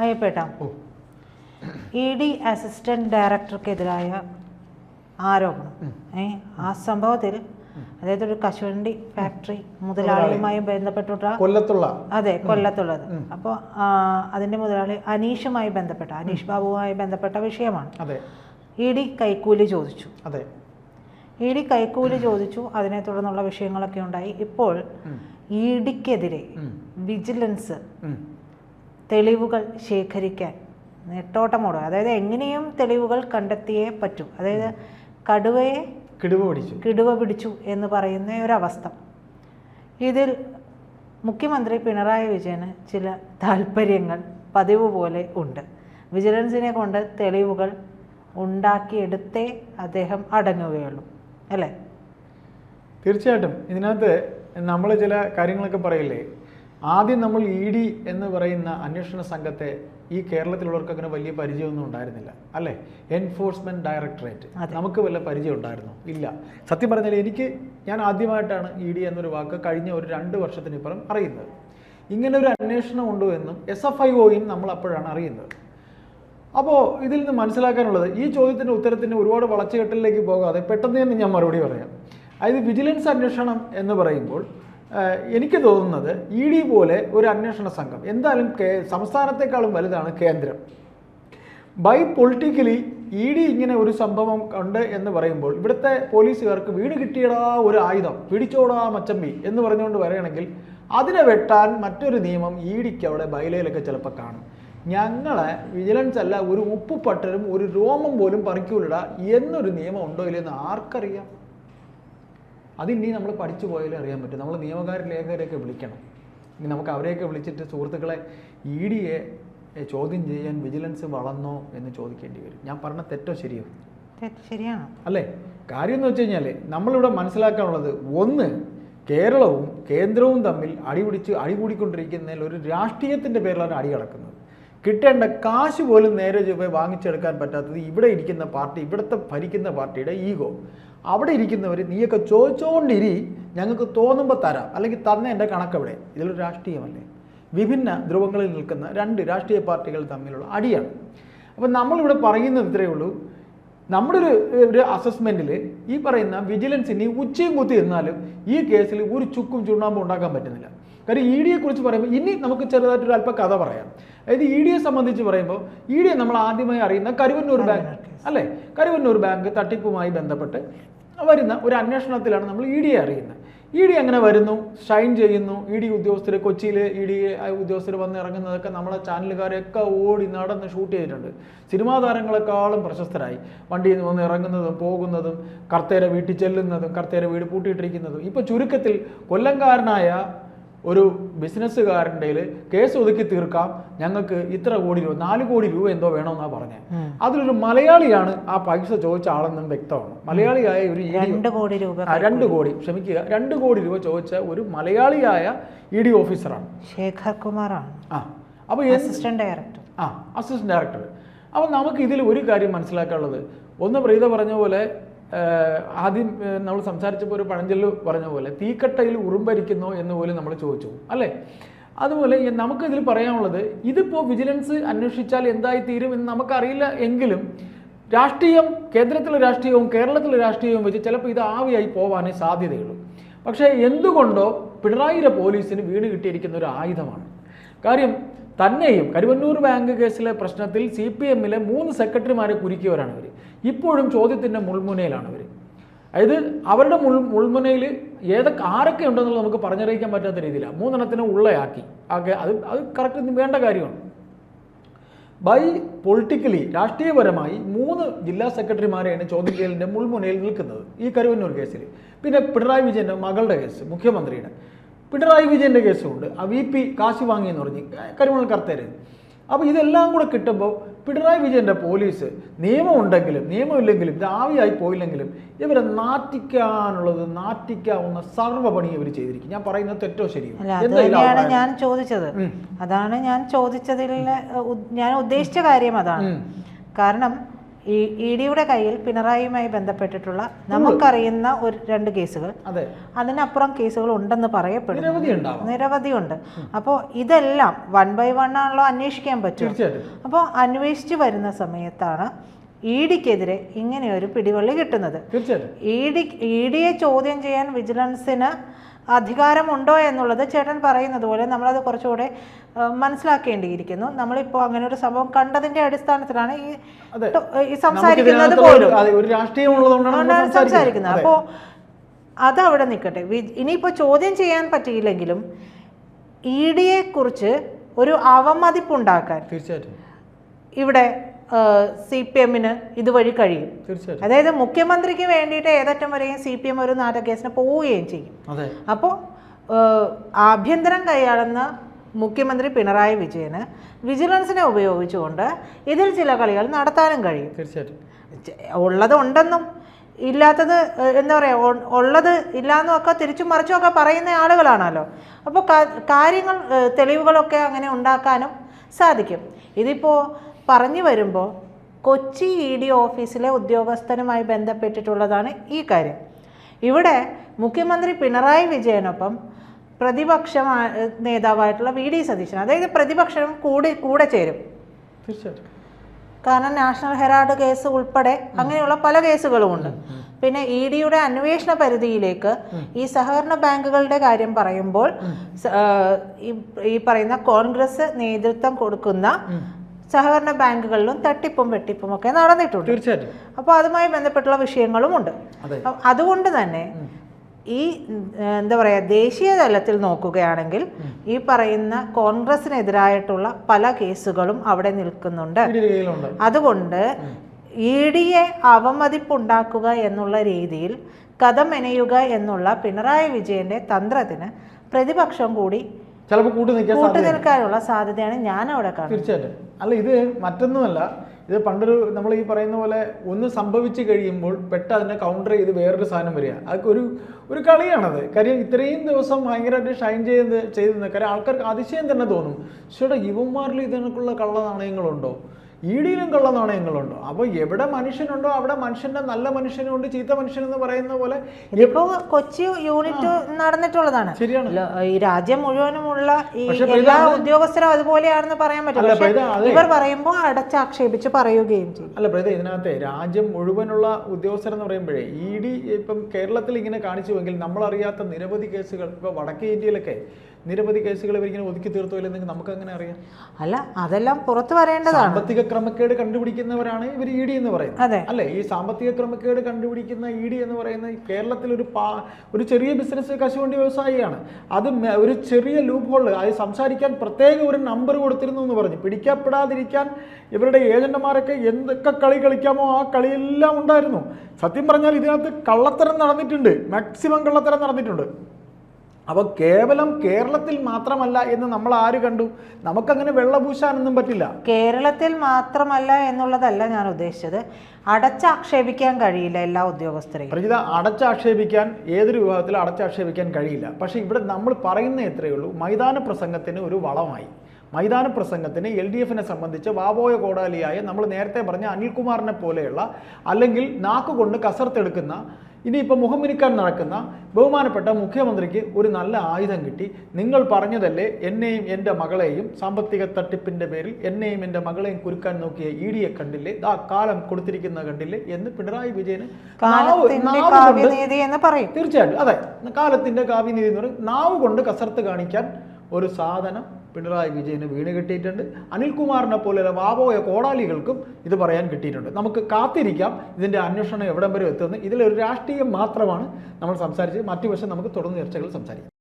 അയ്യപ്പേട്ട. E D assistant ഡയറക്ടർക്കെതിരായ ആരോപണം. ഏ ആ സംഭവത്തിൽ അതായത് ഒരു കശുവണ്ടി ഫാക്ടറി മുതലാളിയുമായി ബന്ധപ്പെട്ടിട്ട കൊല്ലത്തുള്ള. അതെ കൊല്ലത്തുള്ളത്. അപ്പോൾ അതിന്റെ മുതലാളി അനീഷുമായി ബന്ധപ്പെട്ട അനീഷ് ബാബുവുമായി ബന്ധപ്പെട്ട വിഷയമാണ്. ഇ ഡി കൈക്കൂലി ചോദിച്ചു. അതെ. ഇ ഡി കൈക്കൂലി ചോദിച്ചു അതിനെ തുടർന്നുള്ള വിഷയങ്ങളൊക്കെ ഉണ്ടായി. ഇപ്പോൾ. ഇ ഡിക്കെതിരെ വിജിലൻസ്. തെളിവുകൾ ശേഖരിക്കാൻ നെട്ടോട്ടമോടുക അതായത് എങ്ങനെയും തെളിവുകൾ കണ്ടെത്തിയേ പറ്റൂ. അതായത് കടുവയെ കിടുവ പിടിച്ചു. കിടുവ പിടിച്ചു എന്ന് പറയുന്ന ഒരവസ്ഥ. ഇതിൽ മുഖ്യമന്ത്രി പിണറായി വിജയന് ചില താല്പര്യങ്ങൾ പതിവ് പോലെ ഉണ്ട്. വിജിലൻസിനെ കൊണ്ട് തെളിവുകൾ ഉണ്ടാക്കിയെടുത്തേ അദ്ദേഹം അടങ്ങുകയുള്ളൂ. അല്ലേ? തീർച്ചയായിട്ടും. ഇതിനകത്ത് നമ്മൾ ചില കാര്യങ്ങളൊക്കെ പറയില്ലേ? ആദ്യം നമ്മൾ ഇ ഡി എന്ന് പറയുന്ന അന്വേഷണ സംഘത്തെ ഈ കേരളത്തിലുള്ളവർക്ക് അങ്ങനെ വലിയ പരിചയമൊന്നും ഉണ്ടായിരുന്നില്ല അല്ലേ? എൻഫോഴ്സ്മെന്റ് ഡയറക്ടറേറ്റ് നമുക്ക് വല്ല പരിചയം ഉണ്ടായിരുന്നു? ഇല്ല. സത്യം പറഞ്ഞാൽ എനിക്ക് ഞാൻ ആദ്യമായിട്ടാണ് ഇ ഡി എന്നൊരു വാക്ക് കഴിഞ്ഞ ഒരു രണ്ട് വർഷത്തിനിപ്പുറം അറിയുന്നത്. ഇങ്ങനെ ഒരു അന്വേഷണം ഉണ്ടോ എന്നും എസ് എഫ് ഐ ഒയും നമ്മൾ അപ്പോഴാണ് അറിയുന്നത്. അപ്പോൾ ഇതിൽ നിന്ന് മനസ്സിലാക്കാനുള്ളത് ഈ ചോദ്യത്തിന്റെ ഉത്തരത്തിന് ഒരുപാട് വളച്ചുകെട്ടലിലേക്ക് പോകാതെ പെട്ടെന്ന് തന്നെ ഞാൻ മറുപടി പറയാം. അതായത് വിജിലൻസ് അന്വേഷണം എന്ന് പറയുമ്പോൾ എനിക്ക് തോന്നുന്നത് ഇ ഡി പോലെ ഒരു അന്വേഷണ സംഘം എന്തായാലും കേ സംസ്ഥാനത്തെക്കാളും വലുതാണ് കേന്ദ്രം. ബൈ പൊളിറ്റിക്കലി ഇ ഡി ഇങ്ങനെ ഒരു സംഭവം ഉണ്ട് എന്ന് പറയുമ്പോൾ ഇവിടുത്തെ പോലീസുകാർക്ക് വീട് കിട്ടിയടാ ഒരു ആയുധം പിടിച്ചോടാ മച്ചമ്പി എന്ന് പറഞ്ഞുകൊണ്ട് പറയുകയാണെങ്കിൽ അതിനെ വെട്ടാൻ മറ്റൊരു നിയമം ഇ ഡിക്ക് അവിടെ ബൈലയിലൊക്കെ ചിലപ്പോൾ കാണും. ഞങ്ങളെ വിജിലൻസ് അല്ല ഒരു ഉപ്പ് പട്ടരും ഒരു രോമം പോലും പറിക്കൂലിട എന്നൊരു നിയമം ഉണ്ടോ ഇല്ലെന്ന് ആർക്കറിയാം? അതിനി നമ്മൾ പഠിച്ചു പോയാലേ അറിയാൻ പറ്റും. നമ്മൾ നിയമകാര ലേഖകരെയൊക്കെ വിളിക്കണം. ഇനി നമുക്ക് അവരെയൊക്കെ വിളിച്ചിട്ട് സുഹൃത്തുക്കളെ ഇ ഡിയെ ചോദ്യം ചെയ്യാൻ വിജിലൻസ് വളർന്നോ എന്ന് ചോദിക്കേണ്ടി വരും. ഞാൻ പറഞ്ഞ തെറ്റോ ശരിയോ? ശരിയാണ്. അല്ലേ? കാര്യം എന്ന് വെച്ച് കഴിഞ്ഞാൽ നമ്മളിവിടെ മനസ്സിലാക്കാനുള്ളത് ഒന്ന് കേരളവും കേന്ദ്രവും തമ്മിൽ അടിപിടിച്ച് അടികൂടിക്കൊണ്ടിരിക്കുന്നതിൽ ഒരു രാഷ്ട്രീയത്തിന്റെ പേരിലാണ് അടി കിടക്കുന്നത് കിട്ടേണ്ട കാശ് പോലും നേരെ ചൊവ്വേ വാങ്ങിച്ചെടുക്കാൻ പറ്റാത്തത് ഇവിടെ ഇരിക്കുന്ന പാർട്ടി ഇവിടുത്തെ ഭരിക്കുന്ന പാർട്ടിയുടെ ഈഗോ. അവിടെ ഇരിക്കുന്നവർ നീയൊക്കെ ചോദിച്ചോണ്ടിരി ഞങ്ങൾക്ക് തോന്നുമ്പോൾ തരാം. അല്ലെങ്കിൽ തന്നെ എന്റെ കണക്കെവിടെ ഇതിലൊരു രാഷ്ട്രീയമല്ലേ? വിഭിന്ന ധ്രുവങ്ങളിൽ നിൽക്കുന്ന രണ്ട് രാഷ്ട്രീയ പാർട്ടികൾ തമ്മിലുള്ള അടിയാണ്. അപ്പം നമ്മളിവിടെ പറയുന്നത് ഇത്രയേ ഉള്ളൂ. നമ്മുടെ ഒരു ഒരു അസസ്മെന്റിൽ ഈ പറയുന്ന വിജിലൻസിന് ഉച്ചയും കുത്തി നിന്നാലും ഈ കേസിൽ ഒരു ചുക്കും ചുണ്ണാമ്പും ഉണ്ടാക്കാൻ പറ്റുന്നില്ല. കാര്യം ഇ ഡിയെ കുറിച്ച് പറയുമ്പോൾ ഇനി നമുക്ക് ചെറുതായിട്ടൊരു അല്പ കഥ പറയാം. അതായത് ഇ ഡിയെ സംബന്ധിച്ച് പറയുമ്പോൾ ഇ ഡിയെ നമ്മൾ ആദ്യമായി അറിയുന്ന കരുവന്നൂർ ബാങ്ക് അല്ലേ? കരുവന്നൂർ ബാങ്ക് തട്ടിപ്പുമായി ബന്ധപ്പെട്ട് വരുന്ന ഒരു അന്വേഷണത്തിലാണ് നമ്മൾ ഇ ഡിയെ അറിയുന്നത്. ഇ ഡി അങ്ങനെ വരുന്നു? ഷൈൻ ചെയ്യുന്നു. ഇ ഡി ഉദ്യോഗസ്ഥർ കൊച്ചിയിൽ ഇ ഡി ഉദ്യോഗസ്ഥർ വന്ന് ഇറങ്ങുന്നതൊക്കെ നമ്മളെ ചാനലുകാരെയൊക്കെ ഓടി നടന്ന് ഷൂട്ട് ചെയ്തിട്ടുണ്ട്. സിനിമാ താരങ്ങളെക്കാളും പ്രശസ്തരായി. വണ്ടിയിൽ നിന്ന് വന്ന് ഇറങ്ങുന്നതും പോകുന്നതും കർത്തേരെ വീട്ടിൽ ചെല്ലുന്നതും കർത്തേരെ വീട് പൂട്ടിയിട്ടിരിക്കുന്നതും. ഇപ്പോൾ ചുരുക്കത്തിൽ കൊല്ലംകാരനായ ഒരു ബിസിനസ്സുകാരന്റെ കേസ് ഒതുക്കി തീർക്കാം. ഞങ്ങൾക്ക് ഇത്ര കോടി രൂപ നാല് കോടി രൂപ എന്തോ വേണമെന്നാണ് പറഞ്ഞത് അതിലൊരു മലയാളിയാണ് ആ പൈസ ചോദിച്ച ആളെന്നും വ്യക്തമാണ് മലയാളിയായ ഒരു രണ്ട് കോടി രൂപ രണ്ട് കോടി. ക്ഷമിക്കുക രണ്ട് കോടി രൂപ ചോദിച്ച ഒരു മലയാളിയായ ഇ ഡി ഓഫീസറാണ്. ശേഖർ കുമാറാണ്. ആ അപ്പോൾ അസിസ്റ്റന്റ് ഡയറക്ടർ. ആ അസിസ്റ്റന്റ് ഡയറക്ടർ. അപ്പോൾ നമുക്ക് ഇതിൽ ഒരു കാര്യം മനസ്സിലാക്കാനുള്ളത്. ഒന്ന് പ്രീത പറഞ്ഞ പോലെ ആദ്യം നമ്മൾ സംസാരിച്ചപ്പോൾ ഒരു പഴഞ്ചൊല്ല് പറഞ്ഞ പോലെ തീക്കട്ടയിൽ ഉറുമ്പരിക്കുന്നു എന്ന് പോലും നമ്മൾ ചോദിച്ചു അല്ലേ? അതുപോലെ നമുക്ക് നമുക്കിതിൽ പറയാനുള്ളത് ഇതിപ്പോൾ വിജിലൻസ് അന്വേഷിച്ചാൽ എന്തായി തീരും എന്ന് നമുക്കറിയില്ല എങ്കിലും രാഷ്ട്രീയം കേന്ദ്രത്തിലെ രാഷ്ട്രീയവും കേരളത്തിലെ രാഷ്ട്രീയവും വെച്ച് ചിലപ്പോൾ ഇത് ആവിയായി പോവാനേ സാധ്യതയുള്ളൂ. പക്ഷേ എന്തുകൊണ്ടോ പിണറായിയുടെ പോലീസിന് വീട് കിട്ടിയിരിക്കുന്ന ഒരു ആയുധമാണ്. കാര്യം തന്നെയും കരുവന്നൂർ ബാങ്ക് കേസിലെ പ്രശ്നത്തിൽ സി പി എമ്മിലെ മൂന്ന് സെക്രട്ടറിമാരെ കുരുക്കിയവരാണ് ഇവർ ഇപ്പോഴും ചോദ്യത്തിന്റെ മുൾമുനയിലാണ് ഇവർ അതായത് അവരുടെ മുൾ മുൾമുനയിൽ ഏതൊക്കെ ആരൊക്കെ ഉണ്ടെന്നുള്ളത് നമുക്ക് പറഞ്ഞറിയിക്കാൻ പറ്റാത്ത രീതിയിലാണ് മൂന്നെണ്ണത്തിനെ ഉള്ളയാക്കി. ആകെ അത് അത് കറക്റ്റ് വേണ്ട കാര്യമാണ്. ബൈ പൊളിറ്റിക്കലി രാഷ്ട്രീയപരമായി മൂന്ന് ജില്ലാ സെക്രട്ടറിമാരെയാണ് ചോദ്യം ചെയ്യലിന്റെ മുൾമുനയിൽ നിൽക്കുന്നത് ഈ കരുവന്നൂർ കേസിൽ പിന്നെ പിണറായി വിജയന്റെ മകളുടെ കേസ് മുഖ്യമന്ത്രിയുടെ. പിണറായി വിജയന്റെ കേസുമുണ്ട് ആ വി പി കാശി വാങ്ങിയെന്ന് പറഞ്ഞ് കരിമണൽ കർത്തേര്. അപ്പോൾ ഇതെല്ലാം കൂടെ കിട്ടുമ്പോൾ പിണറായി വിജയന്റെ പോലീസ് നിയമമുണ്ടെങ്കിലും നിയമമില്ലെങ്കിലും ഇത് ആവിയായി പോയില്ലെങ്കിലും ഇവരെ നാറ്റിക്കാനുള്ളത് നാറ്റിക്കാവുന്ന സർവപണി ഇവർ ചെയ്തിരിക്കും. ഞാൻ പറയുന്നത് തെറ്റോ ശരിയോ? അല്ല അത് എന്താ ഇതിൽ തന്നെയാണ് ഞാൻ ചോദിച്ചത്. അതാണ് ഞാൻ ചോദിച്ചതിൽ ഞാൻ ഉദ്ദേശിച്ച കാര്യം അതാണ്. കാരണം ഈ ഇ ഡിയുടെ കയ്യിൽ പിണറായിയുമായി ബന്ധപ്പെട്ടിട്ടുള്ള നമുക്കറിയുന്ന ഒരു രണ്ട് കേസുകൾ. അതെ. അതിനപ്പുറം കേസുകൾ ഉണ്ടെന്ന് പറയപ്പെടുന്നു. നിരവധി ഉണ്ട്. നിരവധിയുണ്ട് അപ്പോൾ ഇതെല്ലാം വൺ ബൈ വൺ ആണല്ലോ അന്വേഷിക്കാൻ പറ്റും അപ്പോൾ അന്വേഷിച്ച് വരുന്ന സമയത്താണ് ഇ ഡിക്കെതിരെ ഇങ്ങനെ ഒരു പിടിവള്ളി കിട്ടുന്നത്. ഇ ഡി ഇ ഡിയെ ചോദ്യം ചെയ്യാൻ വിജിലൻസിന് അധികാരമുണ്ടോ എന്നുള്ളത് ചേട്ടൻ പറയുന്നത് പോലെ നമ്മളത് കുറച്ചുകൂടെ മനസ്സിലാക്കേണ്ടിയിരിക്കുന്നു. നമ്മളിപ്പോൾ അങ്ങനെ ഒരു സംഭവം കണ്ടതിന്റെ അടിസ്ഥാനത്തിലാണ് ഈ ഈ സംസാരിക്കുന്നത് പോലും. സംസാരിക്കുന്നത്. അപ്പോൾ അതവിടെ നിൽക്കട്ടെ ഇനിയിപ്പോൾ ചോദ്യം ചെയ്യാൻ പറ്റിയില്ലെങ്കിലും ഇ ഡിയെ കുറിച്ച് ഒരു അവമതിപ്പുണ്ടാക്കാൻ തീർച്ചയായിട്ടും. ഇവിടെ സി പി എമ്മിന് ഇതുവഴി കഴിയും. അതായത് മുഖ്യമന്ത്രിക്ക് വേണ്ടിയിട്ട് ഏതറ്റം വരെയും സി പി എം ഒരു നാടകേസിന് പോവുകയും ചെയ്യും. അപ്പോൾ ആഭ്യന്തരം കൈയാളുന്ന മുഖ്യമന്ത്രി പിണറായി വിജയന് വിജിലൻസിനെ ഉപയോഗിച്ചുകൊണ്ട് ഇതിൽ ചില കളികൾ നടത്താനും കഴിയും. തീർച്ചയായിട്ടും. ഉള്ളത് ഉണ്ടെന്നും ഇല്ലാത്തത് എന്താ പറയുക ഉള്ളത് ഇല്ലാന്നും ഒക്കെ തിരിച്ചും മറിച്ചും ഒക്കെ പറയുന്ന ആളുകളാണല്ലോ. അപ്പോൾ കാര്യങ്ങൾ തെളിവുകളൊക്കെ അങ്ങനെ ഉണ്ടാക്കാനും സാധിക്കും. ഇതിപ്പോൾ പറഞ്ഞു വരുമ്പോൾ കൊച്ചി ഇ ഡി ഓഫീസിലെ ഉദ്യോഗസ്ഥനുമായി ബന്ധപ്പെട്ടിട്ടുള്ളതാണ് ഈ കാര്യം. ഇവിടെ മുഖ്യമന്ത്രി പിണറായി വിജയനൊപ്പം പ്രതിപക്ഷ നേതാവായിട്ടുള്ള വി ഡി സതീശൻ അതായത് പ്രതിപക്ഷം കൂടി കൂടെ ചേരും. തീർച്ചയായിട്ടും. കാരണം നാഷണൽ ഹെറാൾഡ് കേസ് ഉൾപ്പെടെ അങ്ങനെയുള്ള പല കേസുകളുമുണ്ട് പിന്നെ ഇ ഡിയുടെ അന്വേഷണ പരിധിയിലേക്ക് ഈ സഹകരണ ബാങ്കുകളുടെ കാര്യം പറയുമ്പോൾ ഈ പറയുന്ന കോൺഗ്രസ് നേതൃത്വം കൊടുക്കുന്ന സഹകരണ ബാങ്കുകളിലും തട്ടിപ്പും വെട്ടിപ്പും ഒക്കെ നടന്നിട്ടുണ്ട്. തീർച്ചയായിട്ടും. അപ്പോൾ അതുമായി ബന്ധപ്പെട്ടുള്ള വിഷയങ്ങളും ഉണ്ട്. അതുകൊണ്ട് തന്നെ ഈ എന്താ പറയുക ദേശീയ തലത്തിൽ നോക്കുകയാണെങ്കിൽ ഈ പറയുന്ന കോൺഗ്രസിനെതിരായിട്ടുള്ള പല കേസുകളും അവിടെ നിൽക്കുന്നുണ്ട്. അതുകൊണ്ട് ഇ ഡിയെ അവമതിപ്പുണ്ടാക്കുക എന്നുള്ള രീതിയിൽ കഥ മെനയുക എന്നുള്ള പിണറായി വിജയന്റെ തന്ത്രത്തിന് പ്രതിപക്ഷം കൂടി ചിലപ്പോൾ കൂട്ടുനിൽക്കാൻ കൂട്ടുനിൽക്കാനുള്ള സാധ്യതയാണ് ഞാൻ അവിടെ കാണുന്നത് അല്ല ഇത് മറ്റൊന്നുമല്ല. ഇത് പണ്ടൊരു നമ്മൾ ഈ പറയുന്ന പോലെ ഒന്ന് സംഭവിച്ചു കഴിയുമ്പോൾ പെട്ടെന്ന് അതിനെ കൗണ്ടർ ചെയ്ത് വേറൊരു സാധനം വരിക. അതൊക്കെ ഒരു ഒരു കളിയാണത്. കാര്യം ഇത്രയും ദിവസം ഭയങ്കരമായിട്ട് ഷൈൻ ചെയ്ത് ചെയ്തത് കാര്യം ആൾക്കാർക്ക് അതിശയം തന്നെ തോന്നും. ചേട്ടാ യുവന്മാരിൽ ഇതിനൊക്കെയുള്ള കള്ള നാണയങ്ങളുണ്ടോ ഇ ഡിയിലും കള്ള നാണയങ്ങളുണ്ടോ? അപ്പോൾ എവിടെ മനുഷ്യനുണ്ടോ അവിടെ മനുഷ്യന്റെ നല്ല മനുഷ്യനുണ്ട് ചീത്ത മനുഷ്യനെന്ന് പറയുന്ന പോലെ ഇതിപ്പോ കൊച്ചി യൂണിറ്റ് നടന്നിട്ടുള്ളതാണ്. ശരിയാണ്. ഈ രാജ്യം മുഴുവനുമുള്ള ഈ എല്ലാ ഉദ്യോഗസ്ഥരും അതുപോലെയാണെന്ന് പറയാൻ പറ്റും അല്ല, പക്ഷേ ഇത് അതെ. ഇവർ പറയുമ്പോൾ അടച്ചാക്ഷേപിച്ച് പറയുകയും ചെയ്യും. അല്ല പ്രേത ഇതിനകത്തെ രാജ്യം മുഴുവനുള്ള ഉദ്യോഗസ്ഥരെന്ന് പറയുമ്പോഴേ ഇ ഡി ഇപ്പം കേരളത്തിൽ ഇങ്ങനെ കാണിച്ചുവെങ്കിൽ നമ്മളറിയാത്ത നിരവധി കേസുകൾ ഇപ്പോൾ വടക്കേ ഇന്ത്യയിലൊക്കെ നിരവധി കേസുകൾ ഇവരിങ്ങനെ ഒതുക്കി തീർത്തു ഇല്ലെന്നെങ്കിൽ നമുക്ക് അങ്ങനെ അറിയാം? അല്ല അതെല്ലാം പുറത്തു വരേണ്ടതാണ്. സാമ്പത്തിക ക്രമക്കേട് കണ്ടുപിടിക്കുന്നവരാണ് ഇവർ ഇ ഡി എന്ന് പറയുന്നത്. അതെ. അല്ലേ? ഈ സാമ്പത്തിക ക്രമക്കേട് കണ്ടുപിടിക്കുന്ന ഇ ഡി എന്ന് പറയുന്ന കേരളത്തിൽ ഒരു പാ ഒരു ചെറിയ ബിസിനസ് കശുവണ്ടി വ്യവസായിയാണ്. അത് ഒരു ചെറിയ ലൂപ്പ് ഹോൾ അത് സംസാരിക്കാൻ പ്രത്യേക ഒരു നമ്പർ കൊടുത്തിരുന്നു എന്ന് പറഞ്ഞു. പിടിക്കപ്പെടാതിരിക്കാൻ ഇവരുടെ ഏജന്റുമാരൊക്കെ എന്തൊക്കെ കളി കളിക്കാമോ ആ കളിയെല്ലാം ഉണ്ടായിരുന്നു. സത്യം പറഞ്ഞാൽ ഇതിനകത്ത് കള്ളത്തരം നടന്നിട്ടുണ്ട്. മാക്സിമം കള്ളത്തരം നടന്നിട്ടുണ്ട്. അപ്പോൾ കേവലം കേരളത്തിൽ മാത്രമല്ല എന്ന് നമ്മൾ ആര് കണ്ടു? നമുക്കങ്ങനെ വെള്ളപൂശാനൊന്നും പറ്റില്ല. കേരളത്തിൽ മാത്രമല്ല എന്നുള്ളതല്ല ഞാൻ ഉദ്ദേശിച്ചത്. അടച്ചാക്ഷേപിക്കാൻ കഴിയില്ല എല്ലാ ഉദ്യോഗസ്ഥരെയും. പ്രജിത അടച്ചാക്ഷേപിക്കാൻ ഏതൊരു വിഭാഗത്തിലും അടച്ചാക്ഷേപിക്കാൻ കഴിയില്ല. പക്ഷേ ഇവിടെ നമ്മൾ പറയുന്ന എത്രയേ ഉള്ളൂ. മൈതാന പ്രസംഗത്തിന് ഒരു വളമായി. മൈതാന പ്രസംഗത്തിന് എൽ ഡി എഫിനെ സംബന്ധിച്ച് വാബോയ കോടാലിയായ നമ്മൾ നേരത്തെ പറഞ്ഞ അനിൽകുമാറിനെ പോലെയുള്ള അല്ലെങ്കിൽ നാക്കുകൊണ്ട് കസർത്തെടുക്കുന്ന ഇനിയിപ്പോൾ മുഖമിനുക്കാൻ നടക്കുന്ന ബഹുമാനപ്പെട്ട മുഖ്യമന്ത്രിക്ക് ഒരു നല്ല ആയുധം കിട്ടി. നിങ്ങൾ പറഞ്ഞതല്ലേ എന്നെയും എന്റെ മകളെയും സാമ്പത്തിക തട്ടിപ്പിന്റെ പേരിൽ എന്നെയും എന്റെ മകളെയും കുരുക്കാൻ നോക്കിയ ഇ ഡിയെ കണ്ടില്ലേ? ആ കാലം കൊടുത്തിരിക്കുന്ന കണ്ടില്ലേ എന്ന് പിണറായി വിജയന് തീർച്ചയായിട്ടും. അതെ കാലത്തിന്റെ കാവ്യനീതി എന്ന് പറയും. നാവ് കൊണ്ട് കസർത്ത് കാണിക്കാൻ ഒരു സാധനം പിണറായി വിജയന് വീണ് കിട്ടിയിട്ടുണ്ട്. അനിൽകുമാറിനെ പോലെയുള്ള വാവോയ കോടാലികൾക്കും ഇത് പറയാൻ കിട്ടിയിട്ടുണ്ട്. നമുക്ക് കാത്തിരിക്കാം. ഇതിന്റെ അന്വേഷണം എവിടം വരെ എത്തുമെന്ന്. ഇതിലൊരു രാഷ്ട്രീയം മാത്രമാണ് നമ്മൾ സംസാരിച്ചത്. മറ്റു വശം നമുക്ക് തുടർന്ന് ചർച്ചകൾ സംസാരിക്കാം.